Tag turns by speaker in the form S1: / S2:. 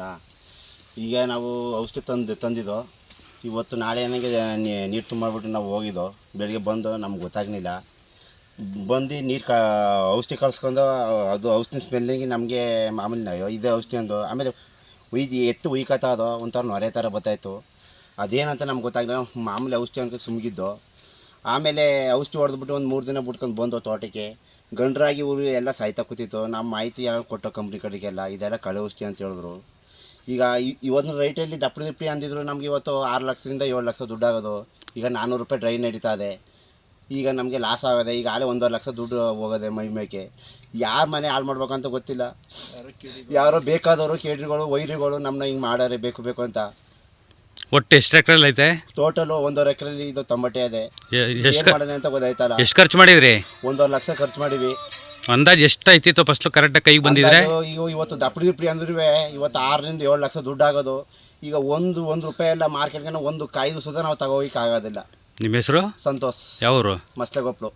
S1: ಅಲ್ಲ ಈಗ ನಾವು ಔಷಧಿ ತಂದು ತಂದಿದ್ದೋ. ಇವತ್ತು ನಾಳೆ ನನಗೆ ನೀರು ತುಂಬಿಬಿಟ್ಟು ನಾವು ಹೋಗಿದ್ದೋ. ಬೆಳಗ್ಗೆ ಬಂದು ನಮ್ಗೆ ಗೊತ್ತಾಗಲಿಲ್ಲ. ಬಂದು ನೀರು ಕ, ಔಷಧಿ ಕಳ್ಸ್ಕೊಂಡು, ಅದು ಔಷಧಿ ಸ್ಮೆಲ್ಲಿಗೆ ನಮಗೆ ಮಾಮೂಲಿ ಇದೆ ಔಷಧಿ ಅಂದು ಆಮೇಲೆ ಉಯ್ದು ಎತ್ತು ಉಯ್ಕತ್ತ ಅದು ಒಂಥರ ನೊರೆ ಥರ ಬರ್ತಾಯಿತ್ತು ಅದೇನಂತ ನಮ್ಗೆ ಗೊತ್ತಾಗಲಿಲ್ಲ. ಮಾಮೂಲಿ ಔಷಧಿ ಅಂತ ಸುಮ್ಗಿದ್ದು. ಆಮೇಲೆ ಔಷಧಿ ಹೊಡೆದ್ಬಿಟ್ಟು ಒಂದು ಮೂರು ದಿನ ಬಿಟ್ಕೊಂಡು ಬಂದು ತೋಟಕ್ಕೆ. ಗಂಡರಾಗಿ ಊರು ಎಲ್ಲ ಸಾಯ್ತಾ ಕೂತಿತ್ತು. ನಮ್ಮ ಮಾಹಿತಿ ಯಾರು ಕೊಟ್ಟೋ ಕಂಪ್ನಿ ಕಡೆಗೆಲ್ಲ. ಇದೆಲ್ಲ ಕಳೆ ಔಷಧಿ ಅಂತ ಹೇಳಿದ್ರು. ಈಗ ಇವತ್ತು ಇವತ್ತಿನ ರೈಟಲ್ಲಿ ದಪ್ಪಡಿ ದಿಪ್ಪಡಿ ಅಂದಿದ್ರು ನಮ್ಗೆ ಇವತ್ತು ಆರು ಲಕ್ಷದಿಂದ ಏಳು ಲಕ್ಷ ದುಡ್ಡಾಗೋದು. ಈಗ ನಾನ್ನೂರು ರೂಪಾಯಿ ಡ್ರೈ ನಡೀತಾ ಇದೆ. ಈಗ ನಮಗೆ ಲಾಸ್ ಆಗೋದೆ. ಈಗ ಆಲೇ ಒಂದೂವರೆ ಲಕ್ಷ ದುಡ್ಡು ಹೋಗೋದೆ ಮೈ ಮೇಕೆ. ಯಾರ ಮನೆ ಹಾಳು ಮಾಡ್ಬೇಕಂತ ಗೊತ್ತಿಲ್ಲ. ಯಾರೋ ಬೇಕಾದವರು ಕೇಡ್ರಿಗಳು ವೈರಿಗಳು ನಮ್ಮನ್ನ ಹಿಂಗೆ ಮಾಡೋರೆ ಬೇಕು ಬೇಕು ಅಂತ.
S2: ಒಟ್ಟು ಎಷ್ಟು ಎಕರೆಲ್ಲಿ ಐತೆ?
S1: ಟೋಟಲು ಒಂದೂವರೆ ಎಕರೆಲಿ ಇದು ತೊಂಬಟ್ಟೆ ಇದೆ.
S2: ಎಷ್ಟು
S1: ಮಾಡೋಣ ಅಂತ ಗೊತ್ತಾಯ್ತಲ್ಲ.
S2: ಎಷ್ಟು ಖರ್ಚು ಮಾಡಿದ್ರಿ?
S1: ಒಂದೂವರೆ ಲಕ್ಷ ಖರ್ಚು ಮಾಡಿವಿ
S2: ಅಂದಾಜು ಎಷ್ಟು ಫಸ್ಟ್ ಕರೆಕ್ಟ್ ಕರೆಕ್ಟಾಗಿ ಕೈಗೆ ಬಂದಿದ್ರೆ?
S1: ಇವತ್ತು ದಪ್ಪಡಿ ದಿಪ್ಪಿ ಅಂದ್ರೂ ಇವತ್ತು ಆರರಿಂದ ಏಳು ಲಕ್ಷ ದುಡ್ಡು ಆಗೋದು ಈಗ ಒಂದು ಒಂದು ರೂಪಾಯಿ ಎಲ್ಲ ಮಾರ್ಕೆಟ್ಗೆ ಒಂದು ಕಾಯ್ದು ಸುದ ನಾವು ತಗೋಗಿಕ್ಕಾಗೋದಿಲ್ಲ ಆಗೋದಿಲ್ಲ
S2: ನಿಮ್ಮ ಹೆಸರು?
S1: ಸಂತೋಷ್.
S2: ಯಾವರು?
S1: ಮಸ್ಲೆಗೊಪ್ಲು.